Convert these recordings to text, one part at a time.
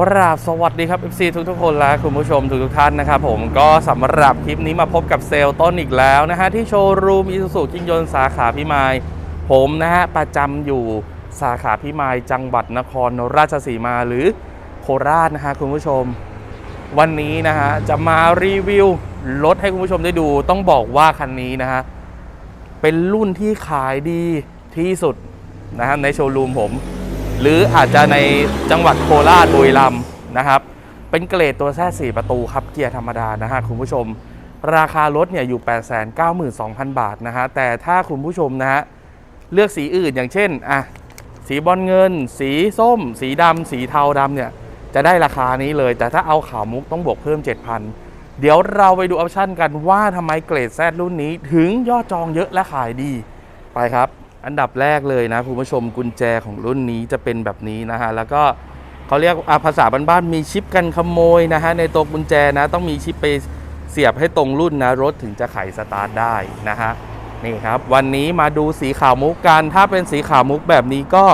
กราบสวัสดีครับ FC ทุกทุกคนและคุณผู้ชมทุกทุกท่านนะครับผมก็สำหรับคลิปนี้มาพบกับเซลล์ต้นอีกแล้วนะฮะที่โชว์รูมอีซูซูคิงยนสาขาพิมาย ผมนะฮะประจำอยู่สาขาพิมายจังหวัดนครราชสีมาหรือโคราชนะฮะคุณผู้ชม วันนี้นะฮะจะมารีวิวรถให้คุณผู้ชมได้ดู ต้องบอกว่าคันนี้นะฮะเป็นรุ่นที่ขายดีที่สุดนะฮะในโชว์รูมผม หรืออาจจะในจังหวัดโคราชบุรีรัมย์นะครับ เป็นเกรดตัวแท้4ประตูครับเกียร์ธรรมดานะฮะคุณผู้ชม ราคารถเนี่ยอยู่ 892,000 บาทนะฮะแต่ถ้าคุณผู้ชมนะฮะเลือกสีอื่นอย่างเช่นอะสีบอลเงิน สีส้ม สีดำ สีเทาดำเนี่ย จะได้ราคานี้เลย แต่ถ้าเอาขาวมุกต้องบวกเพิ่ม 7,000 เดี๋ยวเราไปดูออปชั่นกันว่าทำไมเกรดแซดรุ่นนี้ถึงยอดจองเยอะและขายดี ไปครับ อันดับแรกเลยนะคุณผู้ชมกุญแจของรุ่นนี้จะเป็นแบบนี้นะฮะแล้วก็เขาเรียกภาษาบ้านๆมีชิปกันขโมยนะฮะในตัวกุญแจนะต้องมีชิปไปเสียบให้ตรงรุ่นนะรถถึงจะไขสตาร์ทได้นะฮะนี่ครับวันนี้มาดูสีขาวมุกกัน ถ้าเป็นสีขาวมุกแบบนี้ก็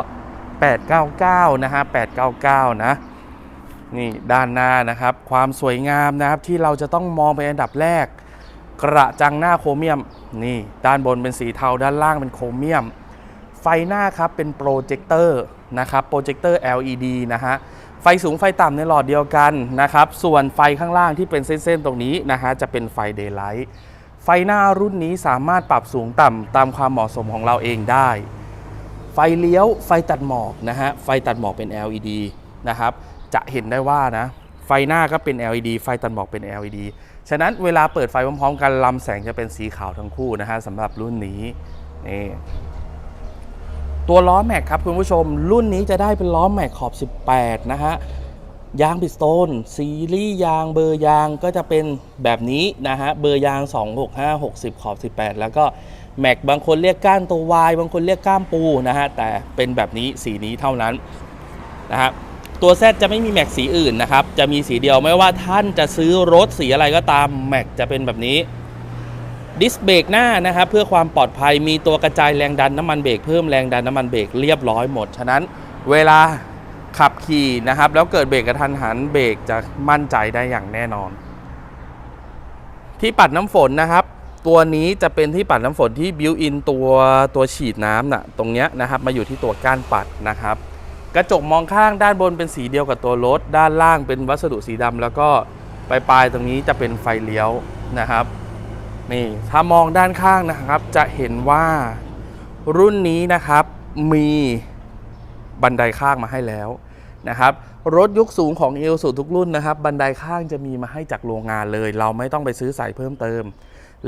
899 นะฮะ 899 นะ นี่ด้านหน้านะครับ ความสวยงามนะครับที่เราจะต้องมองเป็นอันดับแรก กระจังหน้าโครเมียม นี่ด้านบนเป็นสีเทาด้านล่างเป็นโครเมียม ไฟหน้าครับเป็นโปรเจคเตอร์นะครับโปรเจคเตอร์ LED นะฮะไฟสูงไฟต่ำในหลอดเดียวกันนะครับ ส่วนไฟข้างล่างที่เป็นเส้นๆตรงนี้นะฮะจะเป็นไฟเดย์ไลท์ไฟหน้ารุ่นนี้สามารถปรับสูงต่ำตามความเหมาะสมของเราเองได้ ไฟเลี้ยวไฟตัดหมอกนะฮะไฟตัดหมอกเป็น LED นะครับจะเห็นได้ว่านะไฟหน้าก็เป็น LED ไฟตัดหมอกเป็น LED ฉะนั้นเวลาเปิดไฟพร้อมๆ กันลำแสงจะเป็นสีขาวทั้งคู่นะฮะสำหรับรุ่นนี้นี่ ตัวล้อแม็กครับคุณผู้ชม รุ่นนี้จะได้เป็นล้อแม็กขอบ 18 นะฮะ ยางบิสโตนซีรีส์ยางเบอร์ยางก็จะเป็นแบบนี้นะฮะ เบอร์ยาง 265 60 ขอบ 18 แล้วก็แม็กบางคนเรียกก้านตัววายบางคนเรียกก้ามปูนะฮะ แต่เป็นแบบนี้สีนี้เท่านั้นนะฮะตัวแซจะไม่มีแม็กสีอื่นนะครับ จะมีสีเดียวไม่ว่าท่านจะซื้อรถสีอะไรก็ตามแม็กจะเป็นแบบนี้ ดิสเบรกหน้านะครับเพื่อความปลอดภัยมีตัวกระจายแรงดันน้ำมันเบรกเพิ่มแรงดันน้ำมันเบรกเรียบร้อยหมด ฉะนั้นเวลาขับขี่นะครับ แล้วเกิดเบรกกระทันหันเบรกจะมั่นใจได้อย่างแน่นอน ที่ปัดน้ำฝนนะครับ ตัวนี้จะเป็นที่ปัดน้ำฝนที่บิวอินตัวตัวฉีดน้ำน่ะตรงเนี้ยนะครับมาอยู่ที่ตัวก้านปัดนะครับ กระจกมองข้างด้านบนเป็นสีเดียวกับตัวรถ ด้านล่างเป็นวัสดุสีดำแล้วก็ปลายๆตรงนี้จะเป็นไฟเลี้ยวนะครับ นี่ถ้ามองด้านข้างนะครับ จะเห็นว่ารุ่นนี้นะครับมีบันไดข้างมาให้แล้วนะครับรถยุคสูงของเอลสูทุกรุ่นนะครับ บันไดข้างจะมีมาให้จากโรงงานเลย เราไม่ต้องไปซื้อใส่เพิ่มเติม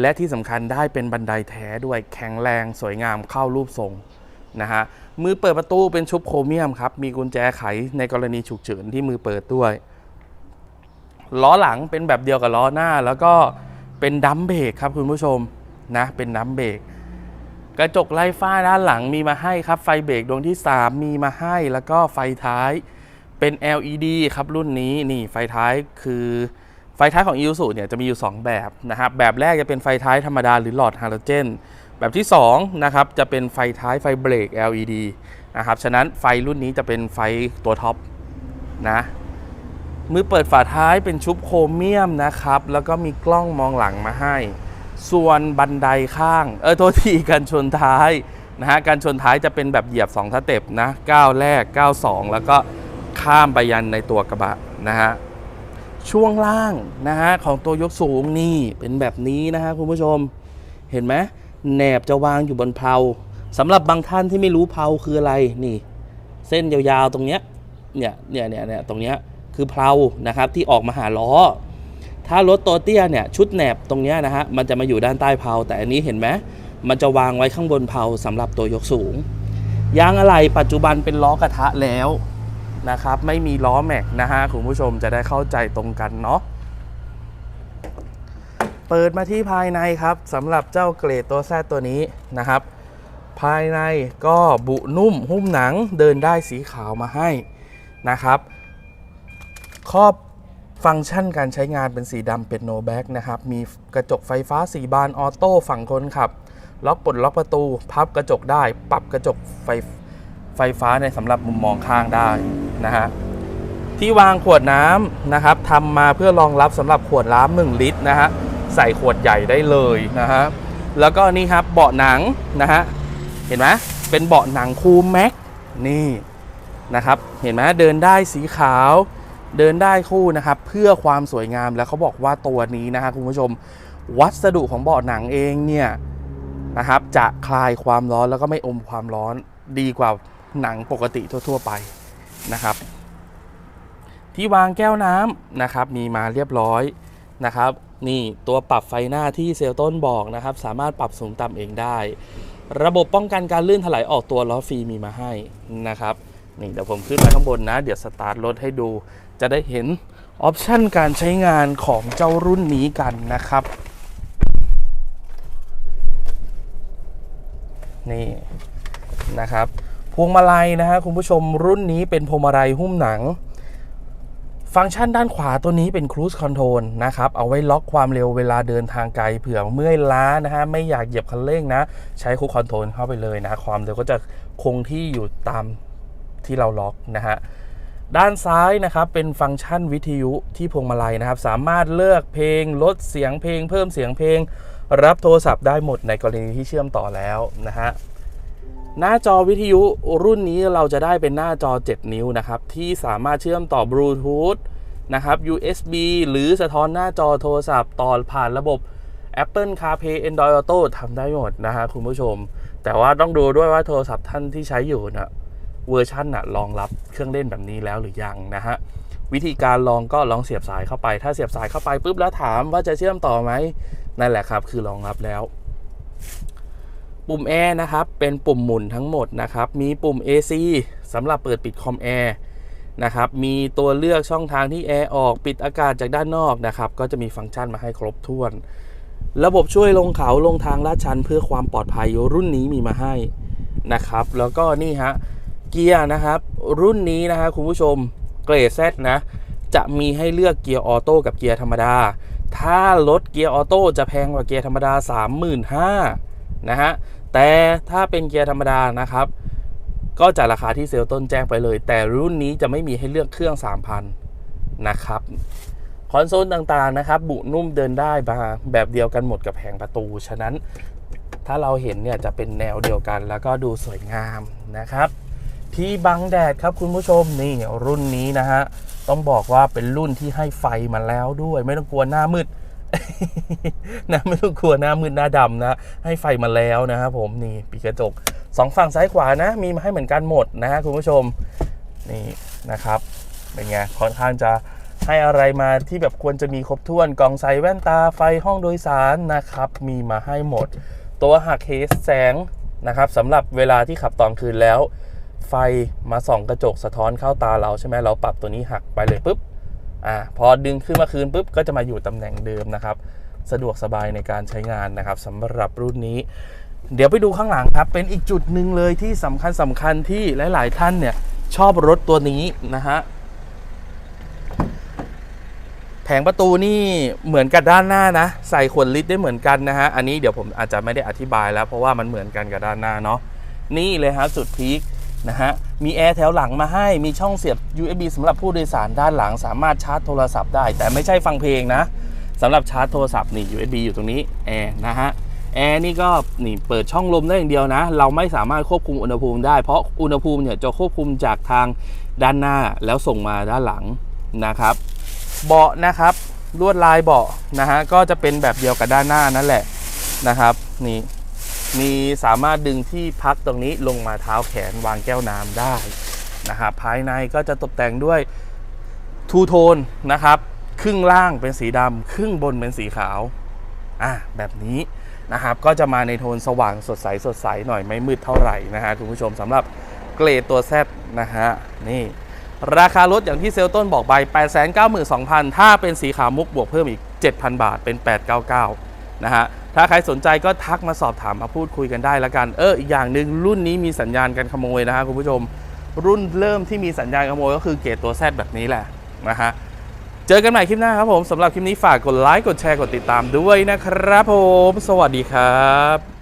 และที่สำคัญได้เป็นบันไดแท้ด้วยแข็งแรงสวยงามเข้ารูปทรงนะฮะมือเปิดประตูเป็นชุบโครเมียมครับ มีกุญแจไขในกรณีฉุกเฉินที่มือเปิดด้วย ล้อหลังเป็นแบบเดียวกับล้อหน้าแล้วก็ เป็นดัมเบรกครับคุณผู้ชมนะเป็นดัมเบรกกระจกไล่ฟ้าด้านหลังมีมาให้ครับ ไฟเบรกดวงที่ 3 มีมาให้แล้วก็ไฟท้ายเป็น LED ครับรุ่นนี้นี่ไฟท้ายคือไฟท้ายของ i ี u เนี่ยจะมีอยู่ 2 แบบนะครับแบบแรกจะเป็นไฟท้ายธรรมดาหรือหลอดฮาโลเจนแบบที่2นะครับจะเป็นไฟท้ายไฟเบรก LED นะครับฉะนั้นไฟรุ่นนี้จะเป็นไฟตัวท็อปนะ มือเปิดฝาท้ายเป็นชุบโครเมียมนะครับ แล้วก็มีกล้องมองหลังมาให้ ส่วนบันไดข้าง เออโทษทีกันชนท้ายนะฮะการชนท้ายจะเป็นแบบเหยียบ 2สเต็ปนะก้าวแรกก้าวสองแล้วก็ข้ามไปยันในตัวกระบะนะฮะช่วงล่างนะฮะของตัวยกสูงนี่เป็นแบบนี้นะฮะคุณผู้ชมเห็นไหมแหนบจะวางอยู่บนเพลาสำหรับบางท่านที่ไม่รู้เพลาคืออะไรนี่ เส้นยาวๆตรงเนี้ยเนี่ยเนี่ยเนี่ยเนี่ยตรงเนี้ย คือเพลานะครับที่ออกมาหาล้อ ถ้ารถตัวเตี้ยเนี่ยชุดแหนบตรงนี้นะฮะมันจะมาอยู่ด้านใต้เพลาแต่อันนี้เห็นไหมมันจะวางไว้ข้างบนเพลาสำหรับตัวยกสูง ยางอะไรปัจจุบันเป็นล้อกระทะแล้วนะครับไม่มีล้อแม็กนะฮะคุณผู้ชมจะได้เข้าใจตรงกันเนาะเปิดมาที่ภายในครับสำหรับเจ้าเกรดตัวแซดตัวนี้นะครับ ภายในก็บุนุ่มหุ้มหนังเดินได้สีขาวมาให้นะครับ รอบฟังก์ชันการใช้งานเป็นสีดำเป็นโนแบ็กนะครับ มีกระจกไฟฟ้าสีบานออโต้ฝั่งคนขับ ล็อกปลดล็อกประตู พับกระจกได้ ปรับกระจกไฟไฟฟ้าในสำหรับมุมมองข้างได้นะฮะที่วางขวดน้ำนะครับทำมาเพื่อรองรับสำหรับขวดน้ำ1ลิตรนะฮะใส่ขวดใหญ่ได้เลยนะฮะแล้วก็นี่ครับเบาะหนังนะฮะเห็นไหมเป็นเบาะหนังคูแม็กนี่นะครับเห็นไหมเดินได้สีขาว เดินได้คู่นะครับเพื่อความสวยงามแล้วเขาบอกว่าตัวนี้นะฮะคุณผู้ชม วัสดุของเบาะหนังเองเนี่ยนะครับจะคลายความร้อนแล้วก็ไม่อมความร้อนดีกว่าหนังปกติทั่ว ๆ ไปนะครับ ที่วางแก้วน้ำนะครับมีมาเรียบร้อยนะครับ นี่ตัวปรับไฟหน้าที่เซลต้นบอกนะครับ สามารถปรับสูงต่ำเองได้ ระบบป้องกันการลื่นถลายออกตัวล้อฟรีมีมาให้นะครับ นี่เดี๋ยวผมขึ้นมาข้างบนนะ เดี๋ยวสตาร์ทรถให้ดู จะได้เห็นออปชันการใช้งานของเจ้ารุ่นนี้กันนะครับ นี่นะครับพวงมาลัยนะฮะคุณผู้ชมรุ่นนี้เป็นพวงมาลัยหุ้มหนัง ฟังก์ชันด้านขวาตัวนี้เป็น Cruise Control นะครับ เอาไว้ล็อกความเร็วเวลาเดินทางไกลเผื่อเมื่อยล้านะฮะ ไม่อยากเหยียบคันเร่งนะ ใช้ Cruise Control เข้าไปเลยนะ ความเร็วก็จะคงที่อยู่ตาม ที่เราล็อกนะฮะด้านซ้ายนะครับเป็นฟังก์ชันวิทยุที่พวงมาลัยนะครับ สามารถเลือกเพลงลดเสียงเพลง เพิ่มเสียงเพลง รับโทรศัพท์ได้หมดในกรณีที่เชื่อมต่อแล้วนะฮะหน้าจอวิทยุรุ่นนี้เราจะได้เป็นหน้าจอ 7 นิ้วนะครับ ที่สามารถเชื่อมต่อบลูทูธนะครับ USB หรือสะท้อนหน้าจอโทรศัพท์ต่อผ่านระบบ Apple CarPlay Android Auto ทำได้หมดนะฮะคุณผู้ชม แต่ว่าต้องดูด้วยว่าโทรศัพท์ท่านที่ใช้อยู่นะ เวอร์ชันน่ะรองรับเครื่องเล่นแบบนี้แล้วหรือยังนะฮะวิธีการลองก็ลองเสียบสายเข้าไป ถ้าเสียบสายเข้าไปปุ๊บแล้วถามว่าจะเชื่อมต่อไหมนั่นแหละครับ คือรองรับแล้ว ปุ่มแอร์นะครับ เป็นปุ่มหมุนทั้งหมดนะครับ มีปุ่ม AC สำหรับเปิดปิดคอมแอร์นะครับ มีตัวเลือกช่องทางที่แอร์ออกปิดอากาศจากด้านนอกนะครับ ก็จะมีฟังก์ชันมาให้ครบถ้วน ระบบช่วยลงเขาลงทางลาดชันเพื่อความปลอดภัยรุ่นนี้มีมาให้นะครับ แล้วก็นี่ฮะ เกียร์นะครับ รุ่นนี้นะฮะคุณผู้ชมเกรด Z นะ จะมีให้เลือกเกียร์ออโต้กับเกียร์ธรรมดา ถ้ารถเกียร์ออโต้จะแพงกว่าเกียร์ธรรมดา 35,000นะฮะแต่ถ้าเป็นเกียร์ธรรมดานะครับก็จะราคาที่เซลล์ต้นแจ้งไปเลย แต่รุ่นนี้จะไม่มีให้เลือกเครื่อง 3,000 นะครับ คอนโซลต่างๆนะครับ บุนุ่มเดินได้มาแบบเดียวกันหมดกับแผงประตู ฉะนั้นถ้าเราเห็นเนี่ยจะเป็นแนวเดียวกันแล้วก็ดูสวยงามนะครับ ที่บังแดดครับคุณผู้ชมนี่รุ่นนี้นะฮะต้องบอกว่าเป็นรุ่นที่ให้ไฟมาแล้วด้วย ไม่ต้องกลัวหน้ามืดนะไม่ต้องกลัวหน้ามืดหน้าดำนะให้ไฟมาแล้วนะครับผมนี่ปีกกระจกสองฝั่งซ้ายขวานะ มีมาให้เหมือนกันหมดนะฮะคุณผู้ชมนี่นะครับเป็นไงค่อนข้างจะให้อะไรมาที่แบบควรจะมีครบถ้วนกล่องใส่แว่นตาไฟห้องโดยสารนะครับ มีมาให้หมด ตัวหักเคสแสงนะครับสำหรับเวลาที่ขับตอนคืนแล้ว ไฟมาส่องกระจกสะท้อนเข้าตาเราใช่ไหมเราปรับตัวนี้หักไปเลยปุ๊บอ่าพอดึงขึ้นมาคืนปุ๊บก็จะมาอยู่ตำแหน่งเดิมนะครับ สะดวกสบายในการใช้งานนะครับสำหรับรุ่นนี้ เดี๋ยวไปดูข้างหลังครับ เป็นอีกจุดหนึ่งเลยที่สำคัญสำคัญที่หลาย ๆ ท่านเนี่ยชอบรถตัวนี้นะฮะแผงประตูนี่เหมือนกับด้านหน้านะ ใส่ขวดลิตรได้เหมือนกันนะฮะ อันนี้เดี๋ยวผมอาจจะไม่ได้อธิบายแล้วเพราะว่ามันเหมือนกันกับด้านหน้าเนาะนี่เลยฮะจุดพีค นะฮะ มีแอร์แถวหลังมาให้ มีช่องเสียบ USB สำหรับผู้โดยสารด้านหลังสามารถชาร์จโทรศัพท์ได้ แต่ไม่ใช่ฟังเพลงนะสำหรับชาร์จโทรศัพท์นี่ USB อยู่ตรงนี้แอร์นะฮะแอร์นี่ก็นี่เปิดช่องลมได้อย่างเดียวนะ เราไม่สามารถควบคุมอุณหภูมิได้ เพราะอุณหภูมิเนี่ยจะควบคุมจากทางด้านหน้าแล้วส่งมาด้านหลังนะครับ เบาะนะครับลวดลายเบาะนะฮะก็จะเป็นแบบเดียวกับด้านหน้านั่นแหละนะครับ นี่ มีสามารถดึงที่พักตรงนี้ลงมาเท้าแขนวางแก้วน้ำได้นะครับภายในก็จะตกแต่งด้วยทูโทนนะครับ ครึ่งล่างเป็นสีดำครึ่งบนเป็นสีขาวอะแบบนี้นะครับก็จะมาในโทนสว่างสดใสสดใสหน่อยไม่มืดเท่าไหร่นะฮะคุณผู้ชมสำหรับเกรดตัว Z นะฮะนี่ราคารถอย่างที่เซลต้นบอกไป 892,000 ถ้าเป็นสีขาวมุกบวกเพิ่มอีก 7,000 บาทเป็น 899 นะฮะ ถ้าใครสนใจก็ทักมาสอบถามมาพูดคุยกันได้ละกัน เอออีกอย่างหนึ่งรุ่นนี้มีสัญญาณการขโมยนะฮะคุณผู้ชม รุ่นเริ่มที่มีสัญญาณขโมยก็คือเกรดตัวแซดแบบนี้แหละนะฮะเจอกันใหม่คลิปหน้าครับผมสำหรับคลิปนี้ฝากกดไลค์กดแชร์กดติดตามด้วยนะครับผม สวัสดีครับ